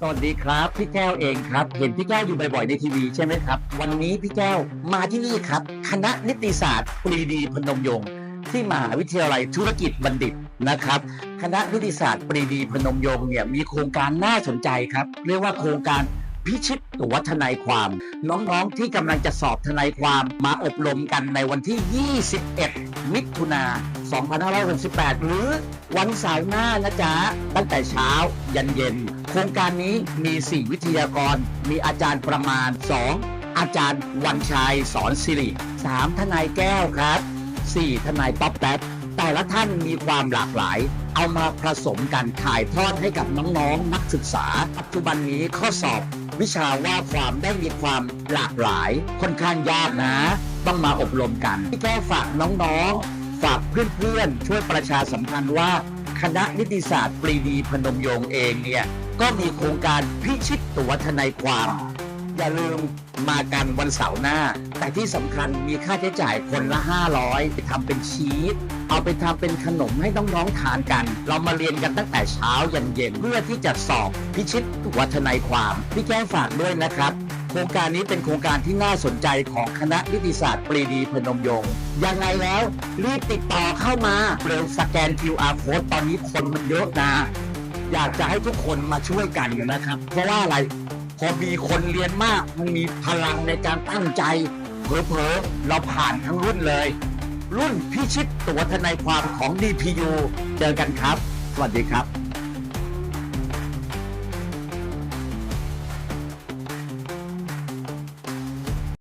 สวัสดีครับ พี่แก้วเองครับ เห็นพี่แก้วอยู่บ่อยๆในทีวีใช่ไหมครับ วันนี้พี่แก้วมาที่นี่ครับ คณะนิติศาสตร์ปรีดีพนมยงค์ที่มหาวิทยาลัยธุรกิจบัณฑิตนะครับ คณะนิติศาสตร์ปรีดีพนมยงค์เนี่ยมีโครงการน่าสนใจครับ เรียกว่าโครงการ พิชิตตัวทนายความ น้องๆที่กำลังจะสอบทนายความมาอบรมกันในวันที่ 21 มิถุนา 2568 หรือวันเสาร์หน้านะจ๊ะ ตั้งแต่เช้ายันเย็น โครงการนี้มี 4 วิทยากร มีอาจารย์ประมาณ 2 อาจารย์วันชัยสอนสิริ 3 ทนายแก้วครับ 4 ทนายป๊อปแป๊บแต่ละท่านมีความหลากหลาย เอามาผสมกันถ่ายทอดให้กับน้องๆนักศึกษา ปัจจุบันนี้ข้อสอบ วิชาว่าความได้มีความหลากหลายค่อนข้างยากนะ ต้องมาอบรมกันที่แค่ฝากน้องๆ ฝากเพื่อนๆ ช่วยประชาสัมพันธ์ว่า คณะนิติศาสตร์ปรีดีพนมยงค์เองเนี่ย ก็มีโครงการพิชิตตัวทนายความ อย่าลืมมากันวันเสาร์หน้า แต่ที่สำคัญมีค่าใช้จ่ายคนละ 500 ไปทำเป็นชีสเอาไปทำเป็นขนมให้น้องๆทานกัน เรามาเรียนกันตั้งแต่เช้ายันเย็นเพื่อที่จะสอบพิชิตตัวทนายความพี่แก้วฝากด้วยนะครับ โครงการนี้เป็นโครงการที่น่าสนใจของคณะนิติศาสตร์ปรีดีพนมยงค์ยังไงแล้วรีบติดต่อเข้ามาเร็วสแกน QR code ตอนนี้คนมันเยอะนะ อยากจะให้ทุกคนมาช่วยกันนะครับ เพราะว่าอะไร พอมีคนเรียนมากมันมีพลังในการตั้งใจ เผลอๆเราผ่านทั้งรุ่นเลย รุ่นพิชิตตัวทนายความของ DPU เจอกันครับ สวัสดีครับ